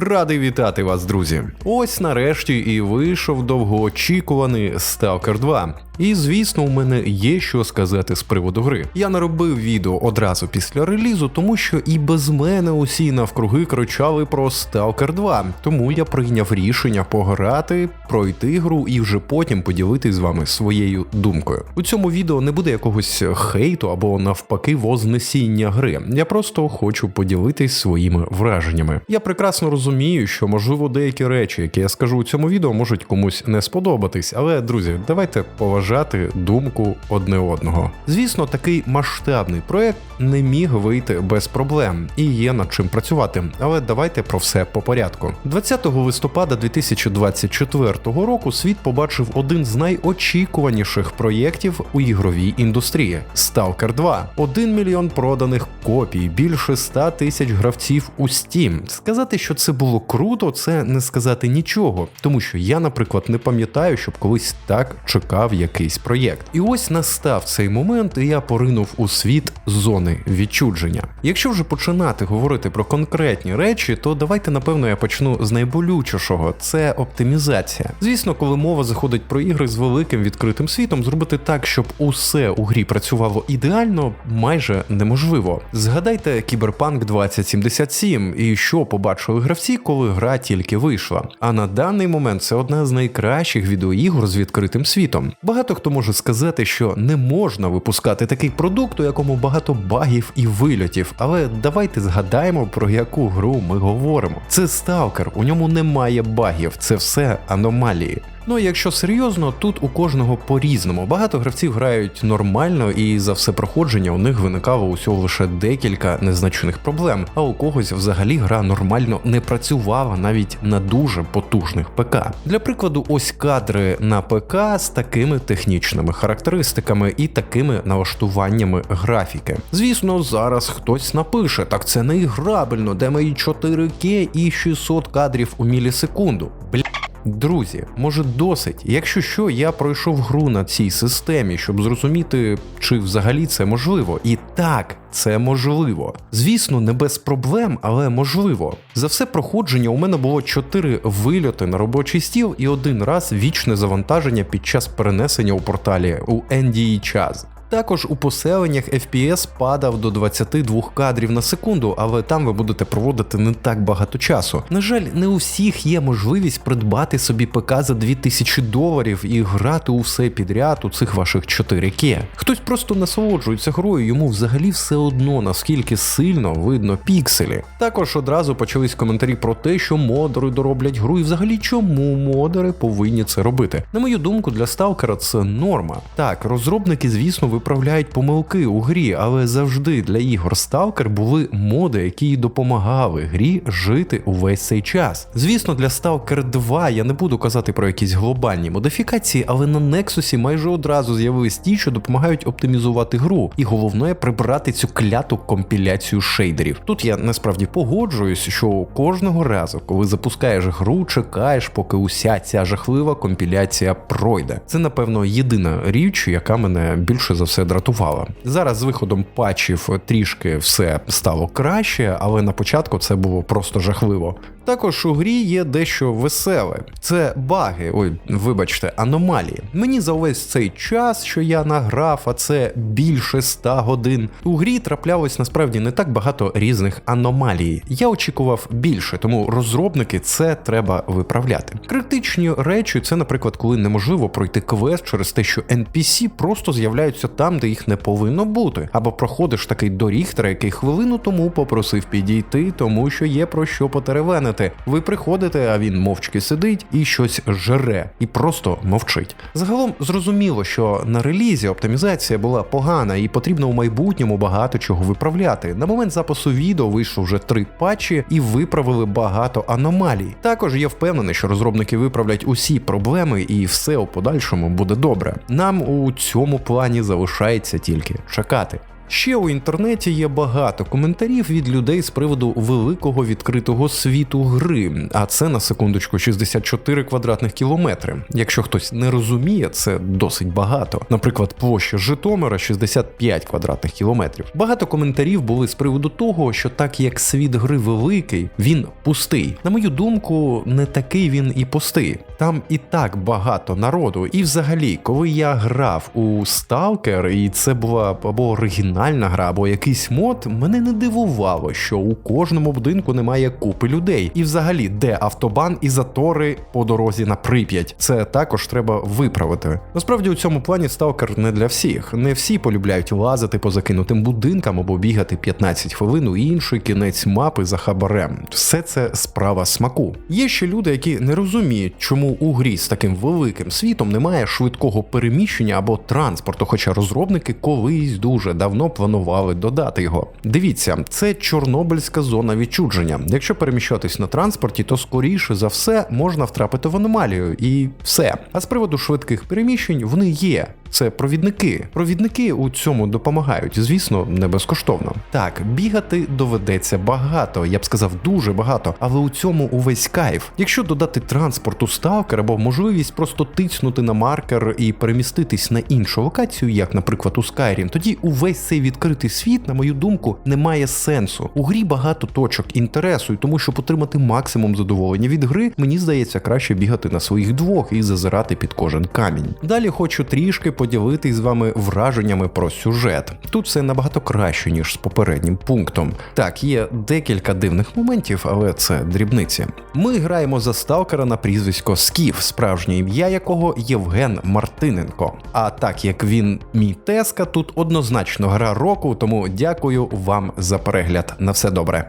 Радий вітати вас, друзі. Ось нарешті і вийшов довгоочікуваний Stalker 2. І звісно, у мене є що сказати з приводу гри. Я не робив відео одразу після релізу, тому що і без мене усі навкруги кричали про Stalker 2. Тому я прийняв рішення пограти, пройти гру і вже потім поділитись з вами своєю думкою. У цьому відео не буде якогось хейту або навпаки вознесіння гри. Я просто хочу поділитись своїми враженнями. Я прекрасно розумію, що можливо деякі речі, які я скажу у цьому відео, можуть комусь не сподобатись, але друзі, давайте поважати думку одне одного. Звісно, такий масштабний проект не міг вийти без проблем і є над чим працювати. Але давайте про все по порядку. 20 листопада 2024 року світ побачив один з найочікуваніших проєктів у ігровій індустрії Stalker 2. 1 мільйон проданих копій, більше 100 тисяч гравців у Steam. Сказати, що це було круто, це не сказати нічого, тому що я, наприклад, не пам'ятаю, щоб колись так чекав якийсь проєкт. І ось настав цей момент, і я поринув у світ зони відчудження. Якщо вже починати говорити про конкретні речі, то давайте напевно я почну з найболючішого це оптимізація. Звісно, коли мова заходить про ігри з великим відкритим світом, зробити так, щоб усе у грі працювало ідеально, майже неможливо. Згадайте Кіберпанк 2077 і що побачили гравці, коли гра тільки вийшла. А на даний момент це одна з найкращих відеоігор з відкритим світом. Багато хто може сказати, що не можна випускати такий продукт, у якому багато багів і вильотів. Але давайте згадаємо про яку гру ми говоримо. Це сталкер, у ньому немає багів, це все аномалії. Ну, якщо серйозно, тут у кожного по-різному. Багато гравців грають нормально, і за все проходження у них виникало усього лише декілька незначних проблем, а у когось взагалі гра нормально не працювала навіть на дуже потужних ПК. Для прикладу, ось кадри на ПК з такими технічними характеристиками і такими налаштуваннями графіки. Звісно, зараз хтось напише, так це не іграбельно, де мої 4К і 600 кадрів у мілісекунду. Бля. Друзі, може досить. Якщо що, я пройшов гру на цій системі, щоб зрозуміти, чи взагалі це можливо. І так, це можливо. Звісно, не без проблем, але можливо. За все проходження у мене було 4 вильоти на робочий стіл і один раз вічне завантаження під час перенесення у порталі у NDE час. Також у поселеннях FPS падав до 22 кадрів на секунду, але там ви будете проводити не так багато часу. На жаль, не у всіх є можливість придбати собі ПК за 2000 доларів і грати у все підряд у цих ваших 4К. Хтось просто насолоджується грою, йому взагалі все одно наскільки сильно видно пікселі. Також одразу почались коментарі про те, що модери дороблять гру, і взагалі чому модери повинні це робити. На мою думку, для сталкера це норма. Так, розробники, звісно, виправляють помилки у грі, але завжди для ігор Stalker були моди, які допомагали грі жити увесь цей час. Звісно, для Stalker 2 я не буду казати про якісь глобальні модифікації, але на Nexus майже одразу з'явились ті, що допомагають оптимізувати гру, і головне прибрати цю кляту компіляцію шейдерів. Тут я насправді погоджуюсь, що кожного разу, коли запускаєш гру, чекаєш, поки уся ця жахлива компіляція пройде. Це напевно єдина річ, яка мене більше за все дратувала. Зараз з виходом патчів трішки все стало краще, але на початку це було просто жахливо. Також у грі є дещо веселе. Це баги, ой, вибачте, аномалії. Мені за увесь цей час, що я награв, а це більше 100 годин. У грі траплялось насправді не так багато різних аномалій. Я очікував більше, тому розробники це треба виправляти. Критичні речі це, наприклад, коли неможливо пройти квест через те, що NPC просто з'являються там, де їх не повинно бути, або проходиш такий до Ріхтера, який хвилину тому попросив підійти, тому що є про що потеревенити. Ви приходите, а він мовчки сидить і щось жере, і просто мовчить. Загалом зрозуміло, що на релізі оптимізація була погана і потрібно у майбутньому багато чого виправляти. На момент запису відео вийшло вже три патчі і виправили багато аномалій. Також я впевнений, що розробники виправлять усі проблеми і все у подальшому буде добре. Нам у цьому плані залишається тільки чекати. Ще у інтернеті є багато коментарів від людей з приводу великого відкритого світу гри, а це на секундочку 64 квадратних кілометри. Якщо хтось не розуміє, це досить багато. Наприклад, площа Житомира 65 квадратних кілометрів. Багато коментарів були з приводу того, що так як світ гри великий, він пустий. На мою думку, не такий він і пустий. Там і так багато народу. І взагалі, коли я грав у Stalker, і це була або оригінальна гра, або якийсь мод, мене не дивувало, що у кожному будинку немає купи людей. І взагалі, де автобан і затори по дорозі на Прип'ять. Це також треба виправити. Насправді у цьому плані Stalker не для всіх. Не всі полюбляють лазити по закинутим будинкам або бігати 15 хвилин у інший кінець мапи за хабарем. Все це справа смаку. Є ще люди, які не розуміють, чому у грі з таким великим світом немає швидкого переміщення або транспорту, хоча розробники колись дуже давно планували додати його. Дивіться, це чорнобильська зона відчудження. Якщо переміщатись на транспорті, то скоріше за все можна втрапити в аномалію і все. А з приводу швидких переміщень вони є. Це провідники. Провідники у цьому допомагають, звісно, не безкоштовно. Так, бігати доведеться багато, я б сказав, дуже багато, але у цьому увесь кайф. Якщо додати транспорту сталкер або можливість просто тицнути на маркер і переміститись на іншу локацію, як, наприклад, у Skyrim, тоді увесь цей відкритий світ, на мою думку, не має сенсу. У грі багато точок інтересу, і тому щоб отримати максимум задоволення від гри, мені здається краще бігати на своїх двох і зазирати під кожен камінь. Далі хочу трішки поділитись з вами враженнями про сюжет. Тут все набагато краще, ніж з попереднім пунктом. Так, є декілька дивних моментів, але це дрібниці. Ми граємо за сталкера на прізвисько Скіф, справжнє ім'я якого Євген Мартиненко. А так як він мій теска, тут однозначно гра року, тому дякую вам за перегляд. На все добре.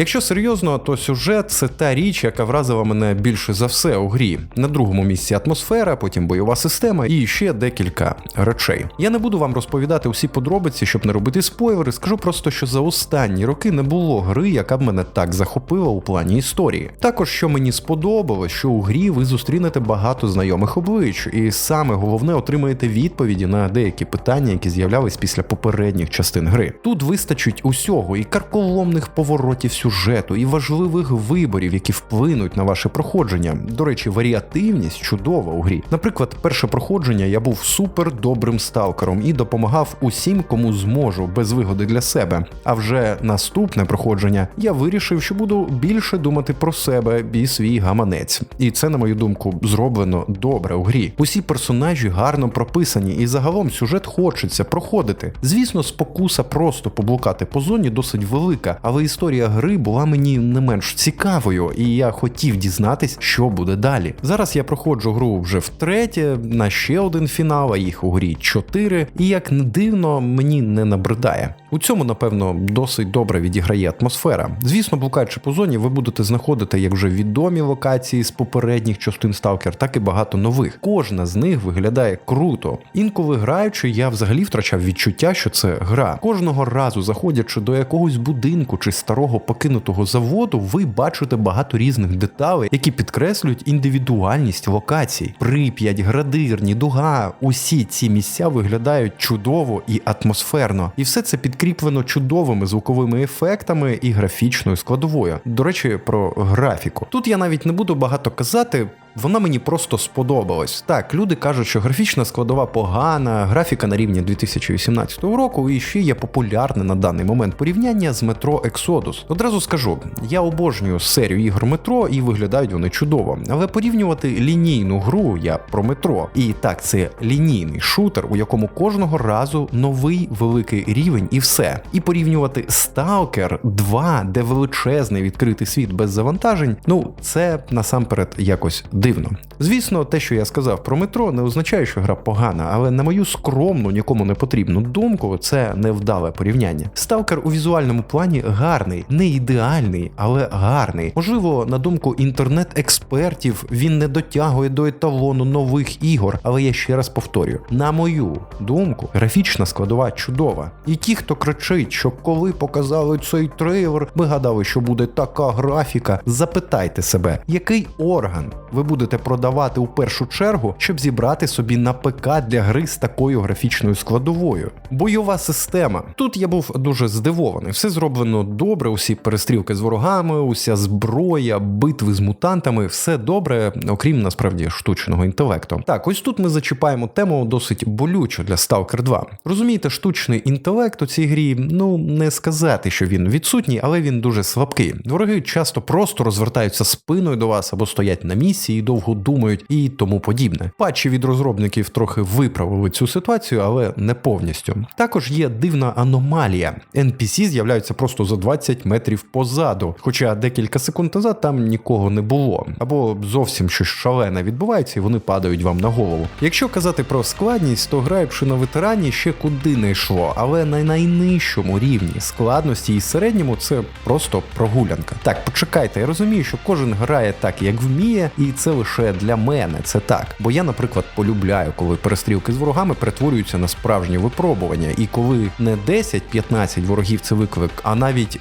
Якщо серйозно, то сюжет це та річ, яка вразила мене більше за все у грі. На другому місці атмосфера, потім бойова система і ще декілька речей. Я не буду вам розповідати усі подробиці, щоб не робити спойлери. Скажу просто, що за останні роки не було гри, яка б мене так захопила у плані історії. Також що мені сподобалось, що у грі ви зустрінете багато знайомих облич, і саме головне отримаєте відповіді на деякі питання, які з'являлись після попередніх частин гри. Тут вистачить усього і карколомних поворотів сюжету, і важливих виборів, які вплинуть на ваше проходження. До речі, варіативність чудова у грі. Наприклад, перше проходження я був супер добрим сталкером і допомагав усім, кому зможу, без вигоди для себе. А вже наступне проходження я вирішив, що буду більше думати про себе і свій гаманець. І це, на мою думку, зроблено добре у грі. Усі персонажі гарно прописані, і загалом сюжет хочеться проходити. Звісно, спокуса просто поблукати по зоні досить велика, але історія гри була мені не менш цікавою, і я хотів дізнатись, що буде далі. Зараз я проходжу гру вже втретє, на ще один фінал, а їх у грі чотири. І як не дивно, мені не набридає. У цьому, напевно, досить добре відіграє атмосфера. Звісно, блукаючи по зоні, ви будете знаходити як вже відомі локації з попередніх частин Stalker, так і багато нових. Кожна з них виглядає круто. Інколи граючи, я взагалі втрачав відчуття, що це гра. Кожного разу, заходячи до якогось будинку чи старого покинутого заводу, ви бачите багато різних деталей, які підкреслюють індивідуальність локацій. Прип'ять, градирні, дуга. Усі ці місця виглядають чудово і атмосферно. І все це підкріплено чудовими звуковими ефектами і графічною складовою. До речі, про графіку. Тут я навіть не буду багато казати. Вона мені просто сподобалась. Так, люди кажуть, що графічна складова погана, графіка на рівні 2018 року і ще є популярне на даний момент порівняння з метро Exodus. Одразу скажу, я обожнюю серію ігор метро і виглядають вони чудово. Але порівнювати лінійну гру я про метро. І так, це лінійний шутер, у якому кожного разу новий великий рівень і все. І порівнювати Stalker 2, де величезний відкритий світ без завантажень, ну це насамперед якось дивно. Звісно, те, що я сказав про метро, не означає, що гра погана, але на мою скромну, нікому не потрібну думку, це невдале порівняння. Сталкер у візуальному плані гарний, не ідеальний, але гарний. Можливо, на думку інтернет-експертів, він не дотягує до еталону нових ігор, але я ще раз повторюю: на мою думку, графічна складова чудова. І ті, хто кричить, що коли показали цей трейлер, ми гадали, що буде така графіка. Запитайте себе, який орган ви будете продавати у першу чергу, щоб зібрати собі на ПК для гри з такою графічною складовою. Бойова система. Тут я був дуже здивований. Все зроблено добре, усі перестрілки з ворогами, уся зброя, битви з мутантами, все добре, окрім насправді штучного інтелекту. Так, ось тут ми зачіпаємо тему досить болючу для Stalker 2. Розумієте, штучний інтелект у цій грі, ну не сказати, що він відсутній, але він дуже слабкий. Вороги часто просто розвертаються спиною до вас або стоять на місці і довго думають і тому подібне. Патчі від розробників трохи виправили цю ситуацію, але не повністю. Також є дивна аномалія. NPC з'являються просто за 20 метрів позаду, хоча декілька секунд назад там нікого не було, або зовсім щось шалене відбувається, і вони падають вам на голову. Якщо казати про складність, то граючи на ветерані ще куди не йшло, але на найнижчому рівні складності і середньому це просто прогулянка. Так, почекайте, я розумію, що кожен грає так, як вміє, і це лише для мене. Це так. Бо я, наприклад, полюбляю, коли перестрілки з ворогами перетворюються на справжні випробування, і коли не 10-15 ворогів це виклик, а навіть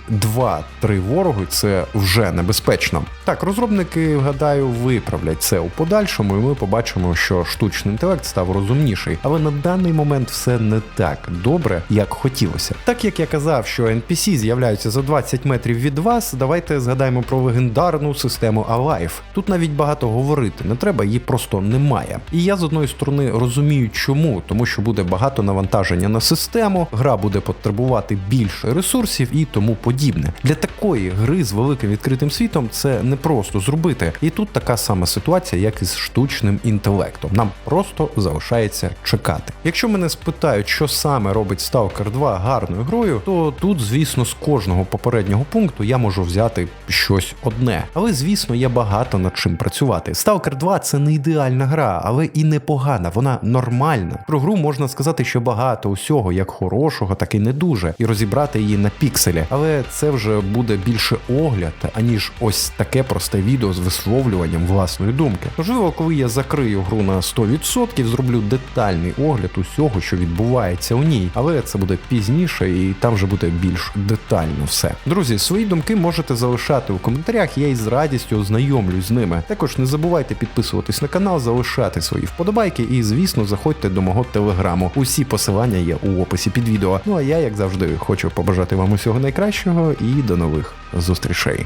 2-3 вороги це вже небезпечно. Так, розробники, гадаю, виправлять це у подальшому, і ми побачимо, що штучний інтелект став розумніший, але на даний момент все не так добре, як хотілося. Так як я казав, що NPC з'являються за 20 метрів від вас, давайте згадаємо про легендарну систему Alive. Тут навіть багато говорити не треба, її просто немає. І я з одної сторони розумію, чому, тому що буде багато навантаження на систему, гра буде потребувати більше ресурсів і тому подібне. Для такої гри з великим відкритим світом це не просто зробити. І тут така сама ситуація, як і з штучним інтелектом. Нам просто залишається чекати. Якщо мене спитають, що саме робить Stalker 2 гарною грою, то тут, звісно, з кожного попереднього пункту я можу взяти щось одне. Але звісно, є багато над чим працювати. Stalker 2 це не ідеальна гра, але і не погана, вона нормальна. Про гру можна сказати, що багато усього, як хорошого, так і не дуже, і розібрати її на пікселі. Але це вже буде більше огляд, аніж ось таке просте відео з висловлюванням власної думки. Можливо, коли я закрию гру на 100%, зроблю детальний огляд усього, що відбувається у ній, але це буде пізніше, і там вже буде більш детально все. Друзі, свої думки можете залишати у коментарях. Я із радістю ознайомлюсь з ними. Також не забувайте підписуватись на канал, залишати свої вподобайки і, звісно, заходьте до мого телеграму. Усі посилання є у описі під відео. Ну а я, як завжди, хочу побажати вам усього найкращого і до нових зустрічей.